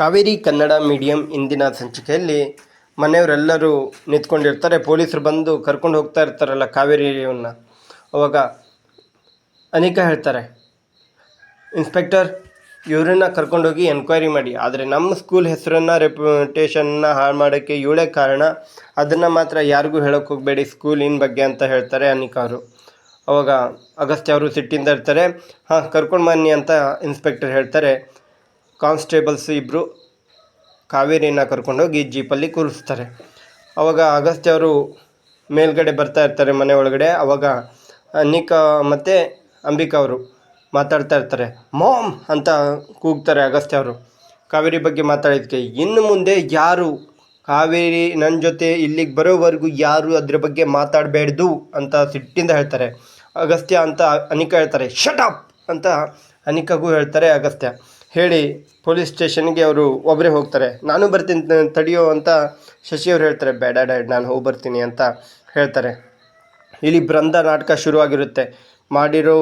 Kaveri Kannada medium ಇಂದಿನ ಸಂಚಿಕೆಯಲ್ಲಿ ಮನೆಯವರೆಲ್ಲರೂ ನಿಂತ್ಕೊಂಡಿರ್ತಾರೆ. ಪೊಲೀಸರು ಬಂದು ಕರ್ಕೊಂಡು ಹೋಗ್ತಾ ಇರ್ತಾರಲ್ಲ ಕಾವೇರಿಯನ್ನ. ಅವಾಗ ಅನಿಕಾ ಹೇಳ್ತಾರೆ, ಇನ್ಸ್ಪೆಕ್ಟರ್, ಇವರನ್ನ ಕರ್ಕೊಂಡೋಗಿ ಎನ್ಕ್ವೈರಿ ಮಾಡಿ. ಆದರೆ ನಮ್ಮ ಸ್ಕೂಲ್ ಹೆಸರನ್ನು, ರೆಪ್ಯುಟೇಷನ್ನ ಹಾಳು ಮಾಡೋಕ್ಕೆ ಇವಳೇ ಕಾರಣ. ಅದನ್ನು ಮಾತ್ರ ಯಾರಿಗೂ ಹೇಳೋಕ್ಕೆ ಹೋಗಬೇಡಿ ಸ್ಕೂಲಿನ ಬಗ್ಗೆ ಅಂತ ಹೇಳ್ತಾರೆ ಅನಿಕಾ ಅವರು. ಅವಾಗ ಅಗಸ್ತ್ಯ ಅವರು ಸಿಟ್ಟಿಂದ ಇರ್ತಾರೆ. ಹಾಂ, ಕರ್ಕೊಂಡು ಬನ್ನಿ ಅಂತ ಇನ್ಸ್ಪೆಕ್ಟರ್ ಹೇಳ್ತಾರೆ. ಕಾನ್ಸ್ಟೇಬಲ್ಸ್ ಇಬ್ಬರು ಕಾವೇರಿನ ಕರ್ಕೊಂಡೋಗಿ ಜೀಪಲ್ಲಿ ಕೂರಿಸ್ತಾರೆ. ಅವಾಗ ಅಗಸ್ತ್ಯ ಅವರು ಮೇಲ್ಗಡೆ ಬರ್ತಾ ಇರ್ತಾರೆ ಮನೆ ಒಳಗಡೆ. ಅವಾಗ ಅನಿಕಾ ಮತ್ತು ಅಂಬಿಕಾ ಅವರು ಮಾತಾಡ್ತಾ ಇರ್ತಾರೆ. ಮಾಮ್ ಅಂತ ಕೂಗ್ತಾರೆ ಅಗಸ್ತ್ಯ ಅವರು. ಕಾವೇರಿ ಬಗ್ಗೆ ಮಾತಾಡಿದ್ದಕ್ಕೆ ಇನ್ನು ಮುಂದೆ ಯಾರು ಕಾವೇರಿ ನನ್ನ ಜೊತೆ ಇಲ್ಲಿಗೆ ಬರೋವರೆಗೂ ಯಾರು ಅದ್ರ ಬಗ್ಗೆ ಮಾತಾಡಬೇಡ್ದು ಅಂತ ಸಿಟ್ಟಿಂದ ಹೇಳ್ತಾರೆ. ಅಗಸ್ತ್ಯ ಅಂತ ಅನಿಕಾ ಹೇಳ್ತಾರೆ. ಶಟ್ ಅಪ್ ಅಂತ ಅನಿಕಾಗೂ ಹೇಳ್ತಾರೆ ಅಗಸ್ತ್ಯ ಹೇಳಿ ಪೊಲೀಸ್ ಸ್ಟೇಷನ್ಗೆ ಅವರು ಒಬ್ಬರೇ ಹೋಗ್ತಾರೆ. ನಾನು ಬರ್ತೀನಿ ತಡೆಯೋ ಅಂತ ಶಶಿ ಅವ್ರು ಹೇಳ್ತಾರೆ. ಬೇಡ ಡ್ಯಾಡ್, ನಾನು ಹೋಗಿ ಬರ್ತೀನಿ ಅಂತ ಹೇಳ್ತಾರೆ. ಇಲ್ಲಿ ಬೃಂದ ನಾಟಕ ಶುರುವಾಗಿರುತ್ತೆ. ಮಾಡಿರೋ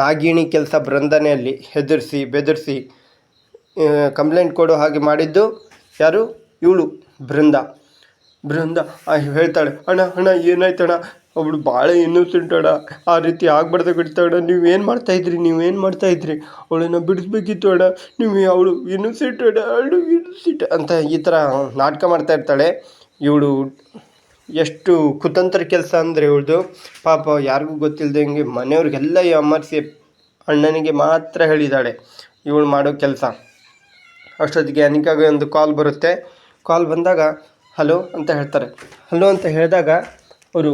ನಾಗಿಣಿ ಕೆಲಸ ಬೃಂದನೇ ಅಲ್ಲಿ ಹೆದರಿಸಿ, ಬೆದರಿಸಿ ಕಂಪ್ಲೇಂಟ್ ಕೊಡೋ ಹಾಗೆ ಮಾಡಿದ್ದು ಯಾರು? ಇವಳು, ಬೃಂದ. ಬೃಂದ ಹೇಳ್ತಾಳೆ, ಅಣ್ಣ ಅಣ್ಣ, ಏನಾಯ್ತಣ್ಣ? ಅವಳು ಭಾಳ ಇನ್ನೋಸೆಂಟ್ ಅಣ್ಣ ಆ ರೀತಿ ಆಗ್ಬಾರ್ದು ಬಿಡ್ತಾಳೆ ನೀವೇನು ಮಾಡ್ತಾಯಿದ್ರಿ ನೀವೇನು ಮಾಡ್ತಾಯಿದ್ರಿ ಅವಳನ್ನು ಬಿಡಿಸ್ಬೇಕಿತ್ತು, ಅಣ್ಣ. ನೀವು ಅವಳು ಇನ್ನೋಸೆಂಟ್ ಅಣ್ಣ. ಅವಳು ಇನ್ನೋಸೆಂಟ್ ಅಂತ ಈ ಥರ ನಾಟಕ ಮಾಡ್ತಾ ಇರ್ತಾಳೆ. ಇವಳು ಎಷ್ಟು ಕುತಂತ್ರ ಕೆಲಸ ಅಂದರೆ ಇವಳದು. ಪಾಪ ಯಾರಿಗೂ ಗೊತ್ತಿಲ್ಲದಂಗೆ ಮನೆಯವ್ರಿಗೆಲ್ಲ ಅಮರ್ಸಿ ಅಣ್ಣನಿಗೆ ಮಾತ್ರ ಹೇಳಿದ್ದಾಳೆ ಇವಳು ಮಾಡೋ ಕೆಲಸ. ಅಷ್ಟೊತ್ತಿಗೆ ಅನಿಕಾಗೆ ಒಂದು ಕಾಲ್ ಬರುತ್ತೆ. ಕಾಲ್ ಬಂದಾಗ ಹಲೋ ಅಂತ ಹೇಳ್ತಾರೆ. ಹಲೋ ಅಂತ ಹೇಳಿದಾಗ ಅವರು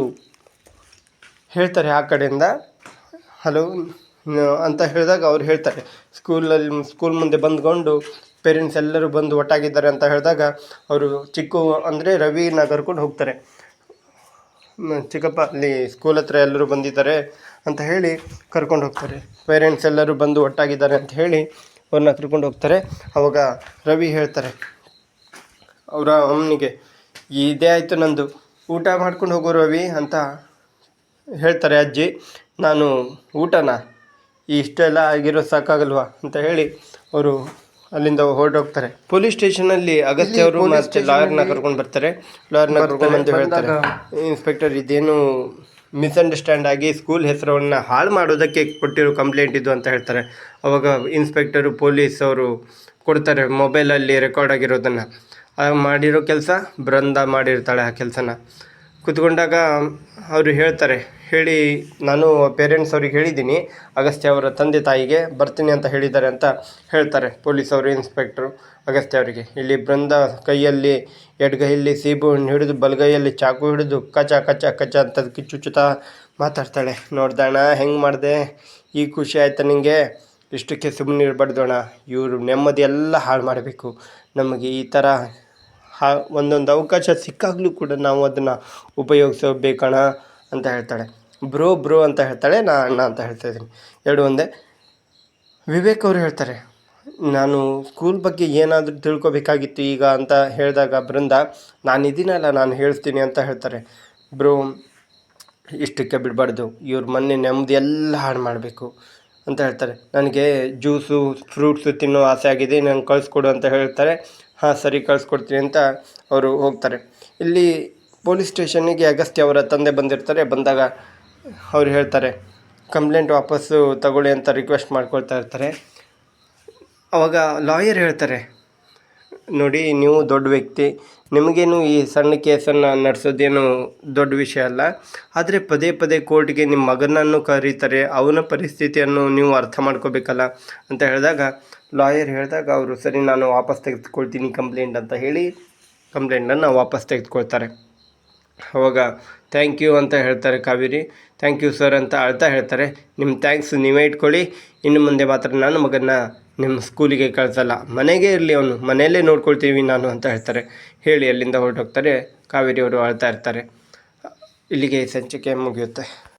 ಹೇಳ್ತಾರೆ ಆ ಕಡೆಯಿಂದ, ಹಲೋ ಅಂತ ಹೇಳಿದಾಗ ಅವ್ರು ಹೇಳ್ತಾರೆ. ಸ್ಕೂಲಲ್ಲಿ, ಸ್ಕೂಲ್ ಮುಂದೆ ಬಂದ್ಕೊಂಡು ಪೇರೆಂಟ್ಸ್ ಎಲ್ಲರೂ ಬಂದು ಒಟ್ಟಾಗಿದ್ದಾರೆ ಅಂತ ಹೇಳಿದಾಗ ಅವರು ಚಿಕ್ಕು ಅಂದರೆ ರವಿನ ಕರ್ಕೊಂಡು ಹೋಗ್ತಾರೆ. ಚಿಕ್ಕಪ್ಪ ಅಲ್ಲಿ ಸ್ಕೂಲ್ ಹತ್ರ ಎಲ್ಲರೂ ಬಂದಿದ್ದಾರೆ ಅಂತ ಹೇಳಿ ಕರ್ಕೊಂಡು ಹೋಗ್ತಾರೆ. ಪೇರೆಂಟ್ಸ್ ಎಲ್ಲರೂ ಬಂದು ಒಟ್ಟಾಗಿದ್ದಾರೆ ಅಂತ ಹೇಳಿ ಅವ್ರನ್ನ ಕರ್ಕೊಂಡು ಹೋಗ್ತಾರೆ. ಅವಾಗ ರವಿ ಹೇಳ್ತಾರೆ. ಅವರ ಅಮ್ಮನಿಗೆ ಇದೇ ಆಯಿತು ನಂದು. ಊಟ ಮಾಡ್ಕೊಂಡು ಹೋಗೋ ರವಿ ಅಂತ ಹೇಳ್ತಾರೆ ಅಜ್ಜಿ. ನಾನು ಊಟನ ಇಷ್ಟೆಲ್ಲ ಆಗಿರೋ ಸಾಕಾಗಲ್ವಾ ಅಂತ ಹೇಳಿ ಅವರು ಅಲ್ಲಿಂದ ಹೊರಟೋಗ್ತಾರೆ. ಪೊಲೀಸ್ ಸ್ಟೇಷನಲ್ಲಿ ಅಗತ್ಯ ಅವರು ಮತ್ತೆ ಲಾಯರ್ನ ಕರ್ಕೊಂಡು ಬರ್ತಾರೆ. ಲಾಯರ್ನ ಕರ್ಕೊಂಡು ಬಂದು ಹೇಳ್ತಾರೆ. ಇನ್ಸ್ಪೆಕ್ಟರ್ ಇದೇನು ಮಿಸ್ಅಂಡರ್ಸ್ಟ್ಯಾಂಡ್ ಆಗಿ ಸ್ಕೂಲ್ ಹೆಸರನ್ನು ಹಾಳು ಮಾಡೋದಕ್ಕೆ ಕೊಟ್ಟಿರೋ ಕಂಪ್ಲೇಂಟ್ ಇದು ಅಂತ ಹೇಳ್ತಾರೆ. ಅವಾಗ ಇನ್ಸ್ಪೆಕ್ಟರು ಪೊಲೀಸ್ ಅವರು ಕೊಡ್ತಾರೆ ಮೊಬೈಲಲ್ಲಿ ರೆಕಾರ್ಡ್ ಆಗಿರೋದನ್ನು. ಮಾಡಿರೋ ಕೆಲಸ ಬೃಂದ ಮಾಡಿರ್ತಾಳೆ ಆ ಕೆಲಸನ. ಕೂತ್ಕೊಂಡಾಗ ಅವರು ಹೇಳ್ತಾರೆ, ಹೇಳಿ, ನಾನು ಪೇರೆಂಟ್ಸ್ ಅವ್ರಿಗೆ ಹೇಳಿದ್ದೀನಿ, ಅಗಸ್ತ್ಯ ಅವರ ತಂದೆ ತಾಯಿಗೆ ಬರ್ತೀನಿ ಅಂತ ಹೇಳಿದ್ದಾರೆ ಅಂತ ಹೇಳ್ತಾರೆ ಪೊಲೀಸ್ ಅವರು ಇನ್ಸ್ಪೆಕ್ಟ್ರು ಅಗಸ್ತ್ಯ ಅವರಿಗೆ. ಇಲ್ಲಿ ಬೃಂದ ಕೈಯಲ್ಲಿ ಎಡ್ಗೈಯಲ್ಲಿ ಸೀಬು ಹಣ್ಣು ಹಿಡಿದು ಬಲಗೈಯಲ್ಲಿ ಚಾಕು ಹಿಡಿದು ಕಚ ಕಚ ಕಚ ಅಂತ ಕಿಚ್ಚುಚ್ಚುತ್ತಾ ಮಾತಾಡ್ತಾಳೆ. ನೋಡ್ದಣ್ಣ, ಹೆಂಗೆ ಮಾಡಿದೆ? ಈ ಖುಷಿ ಆಯ್ತಾ ನಿನಗೆ ಇಷ್ಟಕ್ಕೆ ಸುಮ್ಮನೆ ಇರಬಾರ್ದೋಣ ಇವರು ನೆಮ್ಮದಿ ಎಲ್ಲ ಹಾಳು ಮಾಡಬೇಕು. ನಮಗೆ ಈ ಥರ ಹಾ ಒಂದೊಂದು ಅವಕಾಶ ಸಿಕ್ಕಾಗಲೂ ಕೂಡ ನಾವು ಅದನ್ನು ಉಪಯೋಗಿಸಬೇಕಣ ಅಂತ ಹೇಳ್ತಾಳೆ. ಬ್ರೋ ಬ್ರೋ ಅಂತ ಹೇಳ್ತಾಳೆ, ನಾ ಅಣ್ಣ ಅಂತ ಹೇಳ್ತಾ ಇದ್ದೀನಿ. ಎರಡು ಒಂದೇ. ವಿವೇಕ್ ಅವರು ಹೇಳ್ತಾರೆ, ನಾನು ಸ್ಕೂಲ್ ಬಗ್ಗೆ ಏನಾದರೂ ತಿಳ್ಕೊಬೇಕಾಗಿತ್ತು ಈಗ ಅಂತ ಹೇಳಿದಾಗ ಬೃಂದ, ನಾನು ಇದೀನಲ್ಲ, ನಾನು ಹೇಳ್ತೀನಿ ಅಂತ ಹೇಳ್ತಾರೆ. ಬ್ರೋ, ಇಷ್ಟಕ್ಕೆ ಬಿಡಬಾರ್ದು, ಇವ್ರ ಮೊನ್ನೆ ನೆಮ್ಮದಿ ಎಲ್ಲ ಹಾಳು ಮಾಡಬೇಕು ಅಂತ ಹೇಳ್ತಾರೆ. ನನಗೆ ಜ್ಯೂಸು ಫ್ರೂಟ್ಸು ತಿನ್ನೋ ಆಸೆ ಆಗಿದೆ ನಂಗೆ ಕಳಿಸ್ಕೊಡು ಅಂತ ಹೇಳ್ತಾರೆ. ಹಾಂ, ಸರಿ, ಕಳಿಸ್ಕೊಡ್ತೀನಿ ಅಂತ ಅವರು ಹೋಗ್ತಾರೆ. ಇಲ್ಲಿ ಪೊಲೀಸ್ ಸ್ಟೇಷನ್ನಿಗೆ ಅಗಸ್ತ್ಯ ಅವರ ತಂದೆ ಬಂದಿರ್ತಾರೆ. ಬಂದಾಗ ಅವ್ರು ಹೇಳ್ತಾರೆ, ಕಂಪ್ಲೇಂಟ್ ವಾಪಸ್ಸು ತಗೊಳ್ಳಿ ಅಂತ ರಿಕ್ವೆಸ್ಟ್ ಮಾಡ್ಕೊಳ್ತಾ ಇರ್ತಾರೆ. ಅವಾಗ ಲಾಯರ್ ಹೇಳ್ತಾರೆ, ನೋಡಿ, ನೀವು ದೊಡ್ಡ ವ್ಯಕ್ತಿ ನಿಮಗೇನು ಈ ಸಣ್ಣ ಕೇಸನ್ನು ನಡೆಸೋದೇನು ದೊಡ್ಡ ವಿಷಯ ಅಲ್ಲ. ಆದರೆ ಪದೇ ಪದೇ ಕೋರ್ಟ್ಗೆ ನಿಮ್ಮ ಮಗನನ್ನು ಕರೀತಾರೆ, ಅವನ ಪರಿಸ್ಥಿತಿಯನ್ನು ನೀವು ಅರ್ಥ ಮಾಡ್ಕೋಬೇಕಲ್ಲ ಅಂತ ಹೇಳಿದಾಗ, ಲಾಯರ್ ಹೇಳಿದಾಗ ಅವರು, ಸರಿ, ನಾನು ವಾಪಸ್ ತೆಗೆದುಕೊಳ್ತೀನಿ ಕಂಪ್ಲೇಂಟ್ ಅಂತ ಹೇಳಿ ಕಂಪ್ಲೇಂಟನ್ನು ವಾಪಸ್ ತೆಗೆದುಕೊಳ್ತಾರೆ. ಅವಾಗ ಥ್ಯಾಂಕ್ ಯು ಅಂತ ಹೇಳ್ತಾರೆ ಕಾವೇರಿ. ಥ್ಯಾಂಕ್ ಯು ಸರ್ ಅಂತ ಅಳ್ತಾ ಹೇಳ್ತಾರೆ. ನಿಮ್ಮ ಥ್ಯಾಂಕ್ಸ್ ನೀವೇ ಇಟ್ಕೊಳ್ಳಿ. ಇನ್ನು ಮುಂದೆ ಮಾತ್ರ ನನ್ನ ಮಗನ್ನ ನಿಮ್ಮ ಸ್ಕೂಲಿಗೆ ಕಳಿಸಲ್ಲ. ಮನೆಗೆ ಇರಲಿ ಅವನು. ಮನೆಯಲ್ಲೇ ನೋಡ್ಕೊಳ್ತೀವಿ ನಾನು ಅಂತ ಹೇಳ್ತಾರೆ. ಹೇಳಿ ಅಲ್ಲಿಂದ ಹೊರಟೋಗ್ತಾರೆ. ಕಾವೇರಿ ಅವರು ಅಳ್ತಾ ಇರ್ತಾರೆ. ಇಲ್ಲಿಗೆ ಸಂಚಿಕೆ ಮುಗಿಯುತ್ತೆ.